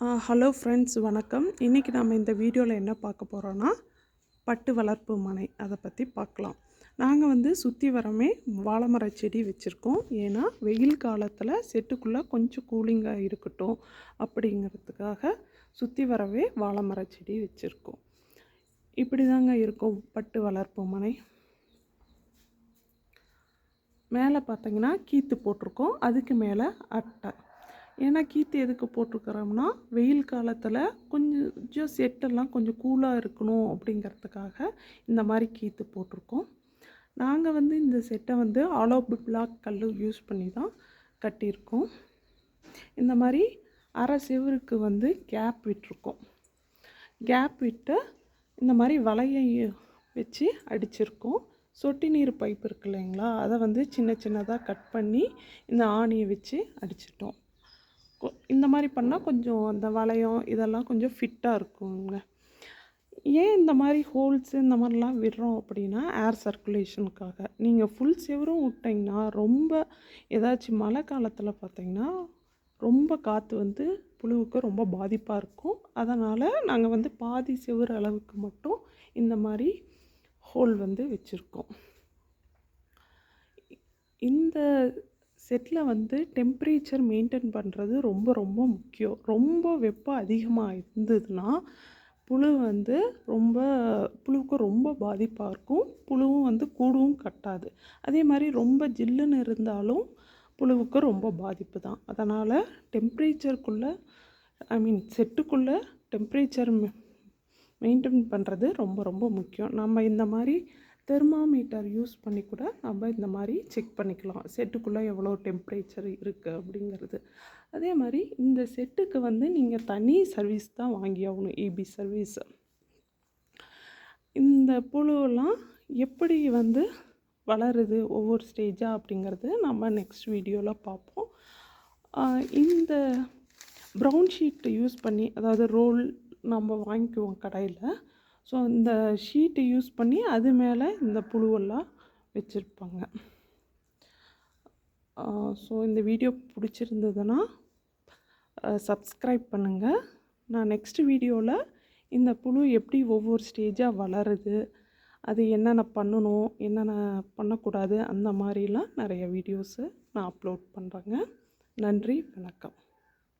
Hello friends வணக்கம். இன்றைக்கி நம்ம இந்த வீடியோவில் என்ன பார்க்க போகிறோன்னா பட்டு வளர்ப்பு மனை அதை பற்றி பார்க்கலாம். நாங்கள் வந்து சுற்றி வரமே வாழைமர செடி வச்சுருக்கோம். ஏன்னா வெயில் காலத்தில் செட்டுக்குள்ளே கொஞ்சம் கூலிங்காக இருக்கட்டும் அப்படிங்கிறதுக்காக சுற்றி வரவே வாழைமர செடி வச்சுருக்கோம். இப்படி தாங்க இருக்கும் பட்டு வளர்ப்பு மனை. மேலே பார்த்தீங்கன்னா கீத்து போட்டிருக்கோம். அதுக்கு மேலே அட்டை. ஏன்னா கீத்து எதுக்கு போட்டிருக்கிறோம்னா வெயில் காலத்தில் கொஞ்சம் செட்டெல்லாம் கொஞ்சம் கூலாக இருக்கணும் அப்படிங்கிறதுக்காக இந்த மாதிரி கீத்து போட்டிருக்கோம். நாங்கள் வந்து இந்த செட்டை வந்து ஆலோ பிளாக் கல் யூஸ் பண்ணி தான் கட்டியிருக்கோம். இந்த மாதிரி அரை செவருக்கு வந்து கேப் விட்டுருக்கோம். கேப் விட்டு இந்த மாதிரி வலையை வச்சு அடிச்சிருக்கோம். சொட்டு நீர் பைப் இருக்கு இல்லைங்களா அதை வந்து சின்ன சின்னதாக கட் பண்ணி இந்த ஆணியை வச்சு அடிச்சிட்டோம். இந்த மாதிரி பண்ணால் கொஞ்சம் அந்த வளையம் இதெல்லாம் கொஞ்சம் ஃபிட்டாக இருக்குங்க. ஏன் இந்த மாதிரி ஹோல்ஸ் இந்த மாதிரிலாம் விடுறோம் அப்படின்னா ஏர் சர்க்குலேஷனுக்காக நீங்கள் ஃபுல் செவரும் விட்டிங்கன்னா ரொம்ப ஏதாச்சும் மழை காலத்தில் பார்த்தீங்கன்னா ரொம்ப காற்று வந்து புழுவுக்கு ரொம்ப பாதிப்பாக இருக்கும். அதனால் நாங்கள் வந்து பாதி செவுறு அளவுக்கு மட்டும் இந்த மாதிரி ஹோல் வந்து வச்சுருக்கோம். இந்த செட்டில் வந்து டெம்ப்ரேச்சர் மெயின்டைன் பண்ணுறது ரொம்ப ரொம்ப முக்கியம். ரொம்ப வெப்பம் அதிகமாக இருந்ததுன்னா புழு வந்து ரொம்ப புழுவுக்கு ரொம்ப பாதிப்பாக இருக்கும். புழுவும் வந்து கூடவும் கட்டாது. அதே மாதிரி ரொம்ப ஜில்லுன்னு இருந்தாலும் புழுவுக்கு ரொம்ப பாதிப்பு தான். அதனால் டெம்ப்ரேச்சருக்குள்ளே ஐ மீன் செட்டுக்குள்ளே டெம்ப்ரேச்சர் மெயின்டைன் பண்ணுறது ரொம்ப ரொம்ப முக்கியம். நம்ம இந்த மாதிரி தெர்மாமீட்டர் யூஸ் பண்ணி கூட நம்ம இந்த மாதிரி செக் பண்ணிக்கலாம். செட்டுக்குள்ளே எவ்வளோ டெம்ப்ரேச்சர் இருக்குது அப்படிங்கிறது. அதே மாதிரி இந்த செட்டுக்கு வந்து நீங்கள் தனி சர்வீஸ் தான் வாங்கி ஆகணும் ஏபி சர்வீஸ். இந்த புழுவெல்லாம் எப்படி வந்து வளருது ஒவ்வொரு ஸ்டேஜாக அப்படிங்கிறது நம்ம நெக்ஸ்ட் வீடியோவில் பார்ப்போம். இந்த ப்ரௌன் ஷீட்டை யூஸ் பண்ணி அதாவது ரோல் நம்ம வாங்கிக்குவோம் கடையில். ஸோ இந்த ஷீட்டை யூஸ் பண்ணி அது மேலே இந்த புழுவெல்லாம் வச்சுருப்பாங்க. ஸோ இந்த வீடியோ பிடிச்சிருந்ததுன்னா சப்ஸ்கிரைப் பண்ணுங்கள் நான் நெக்ஸ்ட் வீடியோவில் இந்த புழு எப்படி ஒவ்வொரு ஸ்டேஜாக வளருது அது என்னென்ன பண்ணணும் என்னென்ன பண்ணக்கூடாது அந்த மாதிரிலாம் நிறைய வீடியோஸு நான் அப்லோட் பண்ணுறேங்க நன்றி வணக்கம்.